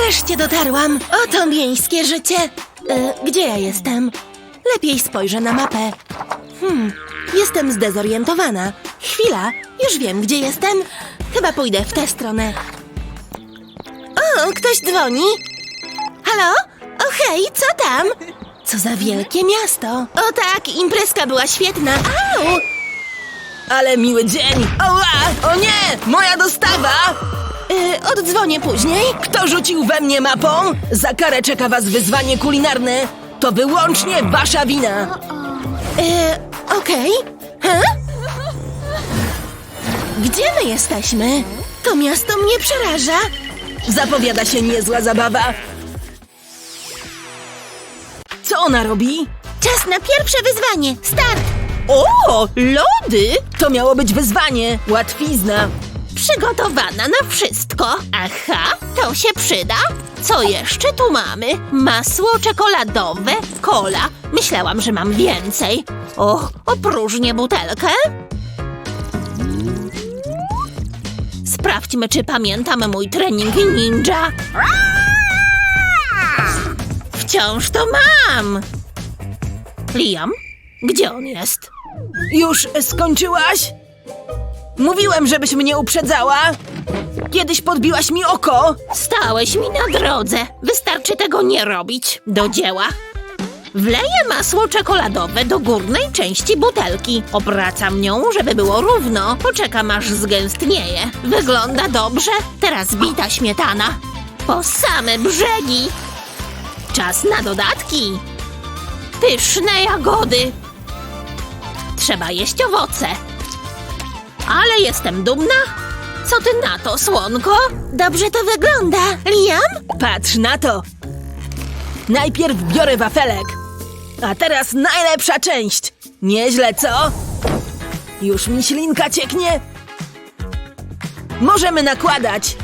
Nareszcie dotarłam. Oto miejskie życie. E, gdzie ja jestem? Lepiej spojrzę na mapę. Hmm, jestem zdezorientowana. Chwila, już wiem, gdzie jestem. Chyba pójdę w tę stronę. O, ktoś dzwoni. Halo? O hej, co tam? Co za wielkie miasto. O tak, imprezka była świetna. Au! Ale miły dzień! Oła! O nie! Moja dostawa! Y, oddzwonię później. Kto rzucił we mnie mapą? Za karę czeka was wyzwanie kulinarne. To wyłącznie wasza wina. Y, okej. Huh? Gdzie my jesteśmy? To miasto mnie przeraża. Zapowiada się niezła zabawa. Co ona robi? Czas na pierwsze wyzwanie. Start! O, lody! To miało być wyzwanie. Łatwizna. Przygotowana na wszystko. Aha, to się przyda. Co jeszcze tu mamy? Masło czekoladowe, kola. Myślałam, że mam więcej. O, opróżnię butelkę. Sprawdźmy, czy pamiętam mój trening ninja. Wciąż to mam. Liam, gdzie on jest? Już skończyłaś? Mówiłem, żebyś mnie uprzedzała. Kiedyś podbiłaś mi oko. Stałeś mi na drodze. Wystarczy tego nie robić. Do dzieła. Wleję masło czekoladowe do górnej części butelki. Obracam nią, żeby było równo. Poczekam aż zgęstnieje. Wygląda dobrze. Teraz bita śmietana. Po same brzegi. Czas na dodatki. Pyszne jagody. Trzeba jeść owoce. Ale jestem dumna. Co ty na to, słonko? Dobrze to wygląda. Liam? Patrz na to. Najpierw biorę wafelek. A teraz najlepsza część. Nieźle, co? Już mi ślinka cieknie. Możemy nakładać.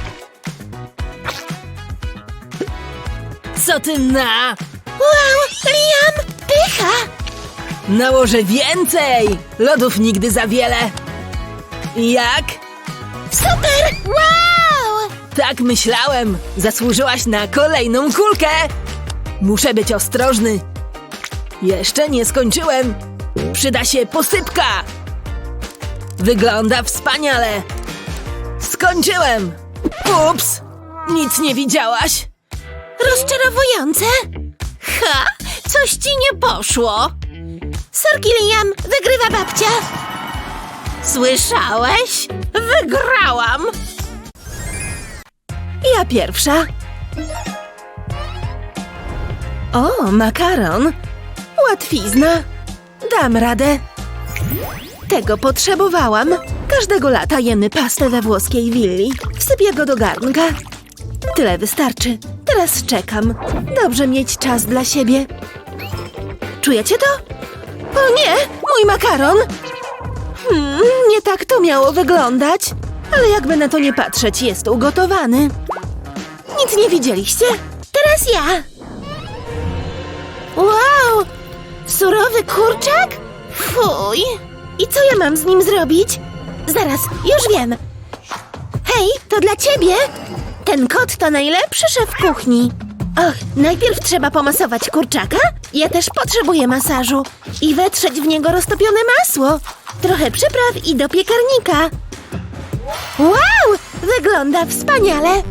Co ty na? Wow, Liam! Pycha! Nałożę więcej! Lodów nigdy za wiele. Jak? Super! Wow! Tak myślałem. Zasłużyłaś na kolejną kulkę. Muszę być ostrożny. Jeszcze nie skończyłem. Przyda się posypka. Wygląda wspaniale. Skończyłem. Ups! Nic nie widziałaś? Rozczarowujące! Ha! Coś ci nie poszło! Sorki, Liam! Wygrywa babcia! Słyszałeś? Wygrałam! Ja pierwsza. O, makaron. Łatwizna. Dam radę. Tego potrzebowałam. Każdego lata jemy pastę we włoskiej willi. Wsypię go do garnka. Tyle wystarczy. Teraz czekam. Dobrze mieć czas dla siebie. Czujecie to? O nie! Mój makaron! Hmm, nie tak to miało wyglądać. Ale jakby na to nie patrzeć, jest ugotowany. Nic nie widzieliście? Teraz ja! Wow! Surowy kurczak? Fuj! I co ja mam z nim zrobić? Zaraz, już wiem! Hej, to dla ciebie! Ten kot to najlepszy szef kuchni. Och, najpierw trzeba pomasować kurczaka. Ja też potrzebuję masażu. I wetrzeć w niego roztopione masło. Trochę przypraw i do piekarnika. Wow! Wygląda wspaniale!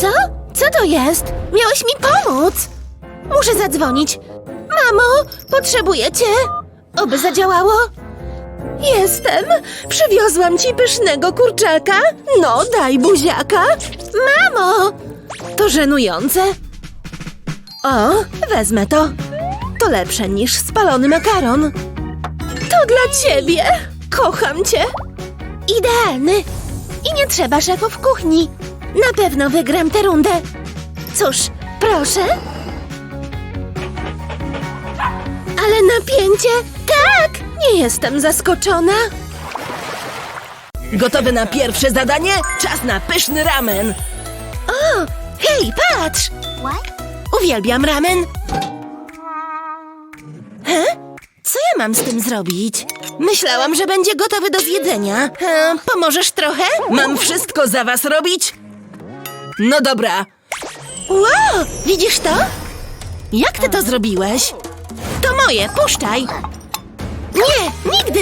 Co? Co to jest? Miałeś mi pomóc! Muszę zadzwonić. Mamo, potrzebuję cię. Oby zadziałało. Jestem. Przywiozłam ci pysznego kurczaka. No, daj buziaka. Mamo! To żenujące. O, wezmę to. To lepsze niż spalony makaron. To dla ciebie. Kocham cię. Idealny. I nie trzeba szefów kuchni. Na pewno wygram tę rundę. Cóż, proszę. Ale napięcie. Tak! Nie jestem zaskoczona. Gotowy na pierwsze zadanie? Czas na pyszny ramen. O, hej, patrz! Uwielbiam ramen. He? Co ja mam z tym zrobić? Myślałam, że będzie gotowy do zjedzenia. E, pomożesz trochę? Mam wszystko za was robić? No dobra. Wow, widzisz to? Jak ty to zrobiłeś? To moje, puszczaj. Nie, nigdy!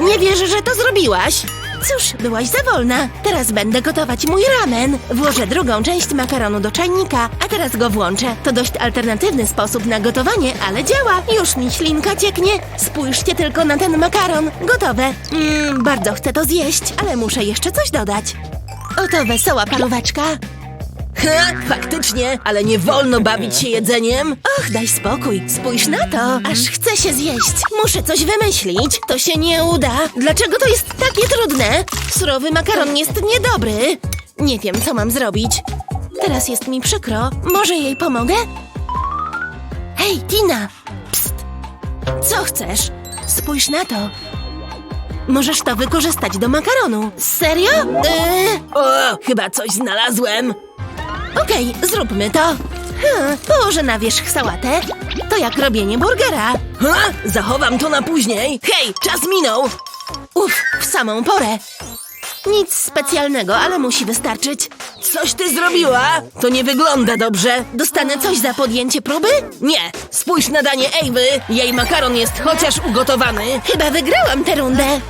Nie wierzę, że to zrobiłaś. Cóż, byłaś za wolna. Teraz będę gotować mój ramen. Włożę drugą część makaronu do czajnika, a teraz go włączę. To dość alternatywny sposób na gotowanie, ale działa. Już mi ślinka cieknie. Spójrzcie tylko na ten makaron. Gotowe. Mmm, bardzo chcę to zjeść, ale muszę jeszcze coś dodać. Oto wesoła paróweczka. Ha, faktycznie, ale nie wolno bawić się jedzeniem. Och, daj spokój, spójrz na to, aż chce się zjeść. Muszę coś wymyślić, to się nie uda. Dlaczego to jest takie trudne? Surowy makaron jest niedobry. Nie wiem, co mam zrobić. Teraz jest mi przykro. Może jej pomogę? Hej, Tina! Psst! Co chcesz? Spójrz na to. Możesz to wykorzystać do makaronu. Serio? Yy... O, chyba coś znalazłem. Okej, zróbmy to. Hmm, położę na wierzch sałatę. To jak robienie burgera. Ha? Zachowam to na później. Hej, czas minął. Uff, w samą porę. Nic specjalnego, ale musi wystarczyć. Coś ty zrobiła? To nie wygląda dobrze. Dostanę coś za podjęcie próby? Nie. Spójrz na danie Ewy. Jej makaron jest chociaż ugotowany. Chyba wygrałam tę rundę.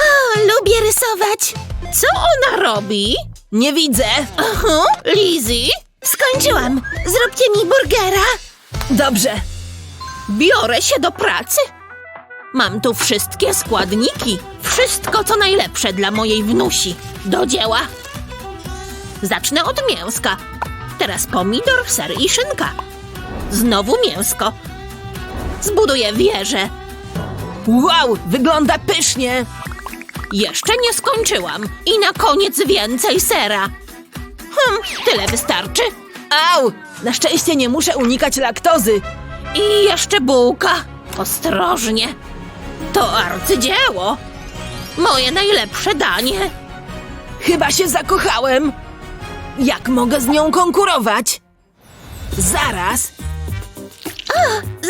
O, lubię rysować. Co ona robi? Nie widzę. Aha, Lizzie? Skończyłam. Zróbcie mi burgera. Dobrze. Biorę się do pracy. Mam tu wszystkie składniki. Wszystko, co najlepsze dla mojej wnusi. Do dzieła. Zacznę od mięska. Teraz pomidor, ser i szynka. Znowu mięsko. Zbuduję wieżę. Wow, wygląda pysznie. Jeszcze nie skończyłam. I na koniec więcej sera. Hm, tyle wystarczy. Au! Na szczęście nie muszę unikać laktozy. I jeszcze bułka. Ostrożnie. To arcydzieło. Moje najlepsze danie. Chyba się zakochałem. Jak mogę z nią konkurować? Zaraz. O,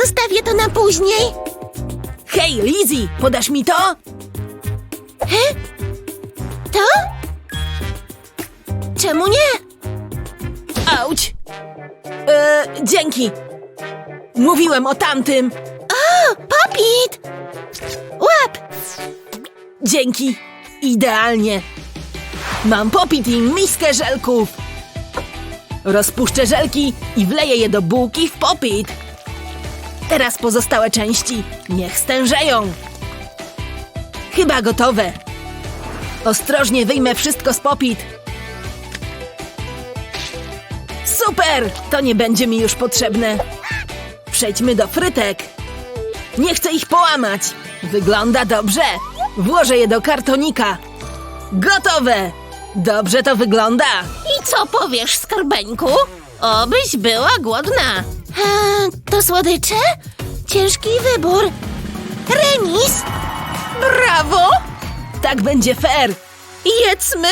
zostawię to na później. Hej, Lizzie, podasz mi to? Czemu nie? Auć. E, dzięki. Mówiłem o tamtym. O, Popit! Łap! Dzięki. Idealnie. Mam popit i miskę żelków. Rozpuszczę żelki i wleję je do bułki w popit. Teraz pozostałe części niech stężeją. Chyba gotowe. Ostrożnie wyjmę wszystko z popit. Super! To nie będzie mi już potrzebne. Przejdźmy do frytek. Nie chcę ich połamać. Wygląda dobrze. Włożę je do kartonika. Gotowe! Dobrze to wygląda. I co powiesz, skarbeńku? Obyś była głodna. to słodycze? Ciężki wybór. Remis! Brawo! Tak będzie fair. Jedzmy!